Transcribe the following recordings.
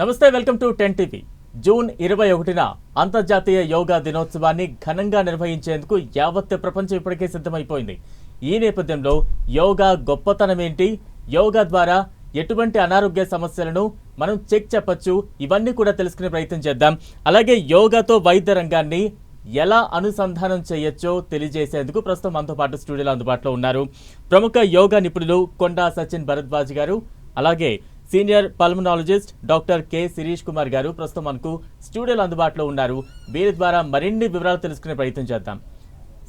నమస్తే welcome to ten TV. June ఇరవై ఒకటిన అంతర్జాతీయ యోగా దినోత్సవాన్ని ఘనంగా నిర్వహించేందుకు యావత్ ప్రపంచం ఇప్పటికే సిద్ధమైపోయింది. ఈ నేపథ్యంలో యోగా గొప్పతనం ఏంటి యోగా ద్వారా ఎటువంటి అనారోగ్య సమస్యలను మనం చెక్ చెప్పచ్చు? ఇవన్నీ కూడా తెలుసుకునే ప్రయత్నం చేద్దాం. అలాగే యోగాతో వైద్య రంగాన్ని ఎలా అనుసంధానం చేయొచ్చో తెలియజేసేందుకు ప్రస్తుతం మనతో పాటు స్టూడియోలో అందుబాటులో ఉన్నారు. ప్రముఖ యోగా నిపుణులు కొండా సచిన్ భరద్వాజ్ గారు అలాగే senior pulmonologist doctor K Sirish Kumar గారు ప్రస్తుతం మనకు స్టూడియోలో అందుబాటులో ఉన్నారు. వీరి ద్వారా మరిన్ని వివరాలు తెలుసుకునే ప్రయత్నం చేద్దాం.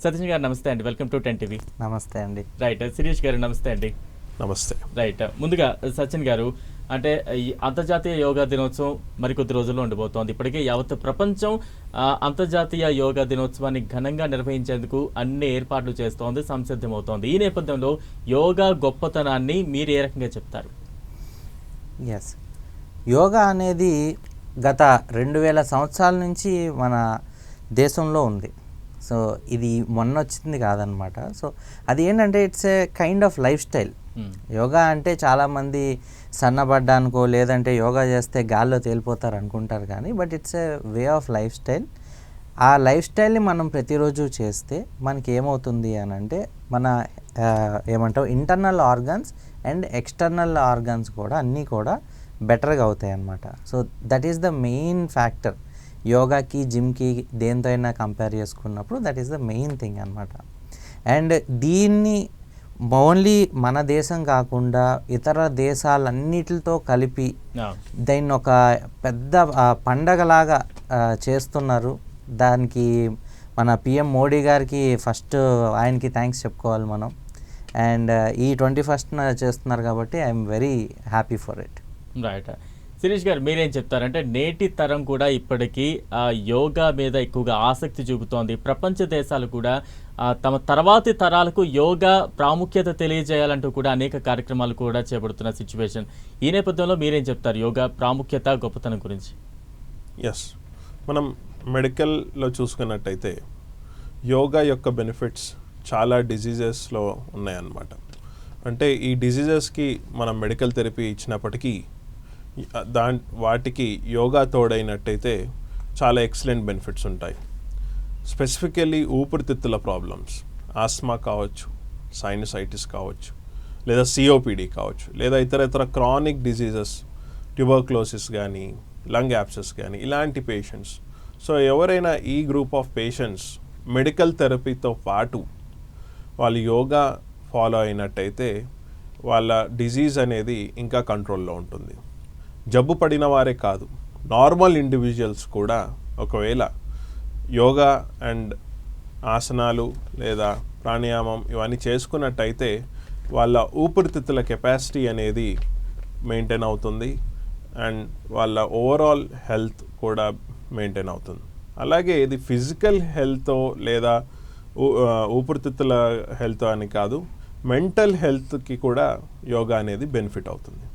సచిన్ గారు నమస్తే అండి. Welcome to ten TV. నమస్తే అండి. రైట్ శిరీష్ గారు నమస్తే అండి. నమస్తే. రైట్ ముందుగా సచిన్ గారు అంటే ఈ అంతర్జాతీయ యోగా దినోత్సవం మరికొద్ది రోజుల్లో ఉండబోతోంది. ఇప్పటికే యావత్ ప్రపంచం అంతర్జాతీయ యోగా దినోత్సవాన్ని ఘనంగా నిర్వహించేందుకు అన్ని ఏర్పాట్లు చేస్తోంది సంసిద్ధమవుతోంది. ఈ నేపథ్యంలో యోగా గొప్పతనాన్ని మీరు ఏ రకంగా చెప్తారు? ఎస్ యోగా అనేది గత రెండు వేల సంవత్సరాల నుంచి మన దేశంలో ఉంది. సో ఇది మొన్న వచ్చింది కాదనమాట సో అది ఏంటంటే it's a kind of lifestyle. Hmm. Yoga అంటే చాలామంది సన్నబడ్డానికో లేదంటే యోగా చేస్తే గాల్లో తేలిపోతారు అనుకుంటారు కానీ but it's a way of lifestyle. ఆ లైఫ్ స్టైల్ని మనం ప్రతిరోజు చేస్తే మనకి ఏమవుతుంది అని అంటే మన ఏమంటావు? Internal organs and external organs కూడా అన్నీ కూడా బెటర్గా అవుతాయి అన్నమాట. So that is the main factor యోగాకి జిమ్కి దేంతో అయినా కంపేర్ చేసుకున్నప్పుడు that is the main thing అనమాట అండ్ దీన్ని ఓన్లీ మన దేశం కాకుండా ఇతర దేశాలన్నిటితో కలిపి దీన్ని ఒక పెద్ద పండగలాగా చేస్తున్నారు. దానికి మన పిఎం మోడీ గారికి ఫస్ట్ ఆయనకి థ్యాంక్స్ చెప్పుకోవాలి మనం. అండ్ ఈ ట్వంటీ ఫస్ట్న చేస్తున్నారు కాబట్టి I'm very happy for it. Right. Sirish గారు మీరేం చెప్తారంటే నేటి తరం కూడా ఇప్పటికీ ఆ, యోగా మీద ఎక్కువగా ఆసక్తి చూపుతోంది. ప్రపంచ దేశాలు కూడా తమ తర్వాతి తరాలకు యోగా ప్రాముఖ్యత తెలియజేయాలంటూ కూడా అనేక కార్యక్రమాలు కూడా చేపడుతున్న సిచ్యువేషన్. ఈ నేపథ్యంలో మీరేం చెప్తారు యోగా ప్రాముఖ్యత గొప్పతనం గురించి? ఎస్ మనం మెడికల్లో చూసుకున్నట్టయితే యోగా యొక్క బెనిఫిట్స్ చాలా డిజీజెస్లో ఉన్నాయన్నమాట. అంటే ఈ డిజీజెస్కి మనం మెడికల్ థెరపీ ఇచ్చినప్పటికీ దా వాటికి యోగా తోడైనట్టయితే చాలా ఎక్సలెంట్ బెనిఫిట్స్ ఉంటాయి. స్పెసిఫికల్లీ ఊపిరితిత్తుల ప్రాబ్లమ్స్ ఆస్మా కావచ్చు సైనసైటిస్ కావచ్చు లేదా సిఓపిడి కావచ్చు లేదా ఇతర ఇతర క్రానిక్ డిజీజెస్ ట్యూబర్క్లోసిస్ కానీ లంగ్ యాప్సెస్ కానీ ఇలాంటి పేషెంట్స్ సో ఎవరైనా ఈ గ్రూప్ ఆఫ్ పేషెంట్స్ మెడికల్ థెరపీతో పాటు వాళ్ళు యోగా ఫాలో అయినట్టయితే వాళ్ళ డిజీజ్ అనేది ఇంకా కంట్రోల్లో ఉంటుంది. జబ్బు పడిన వారే కాదు నార్మల్ ఇండివిజువల్స్ కూడా ఒకవేళ యోగా అండ్ ఆసనాలు లేదా ప్రాణాయామం ఇవన్నీ చేసుకున్నట్టయితే వాళ్ళ ఊపిరితిత్తుల కెపాసిటీ అనేది మెయింటైన్ అవుతుంది అండ్ వాళ్ళ ఓవరాల్ హెల్త్ కూడా మెయింటైన్ అవుతుంది. అలాగే ఇది ఫిజికల్ హెల్త్ లేదా ఊపిరితిత్తుల హెల్త్ అని కాదు మెంటల్ హెల్త్కి కూడా యోగా అనేది బెనిఫిట్ అవుతుంది.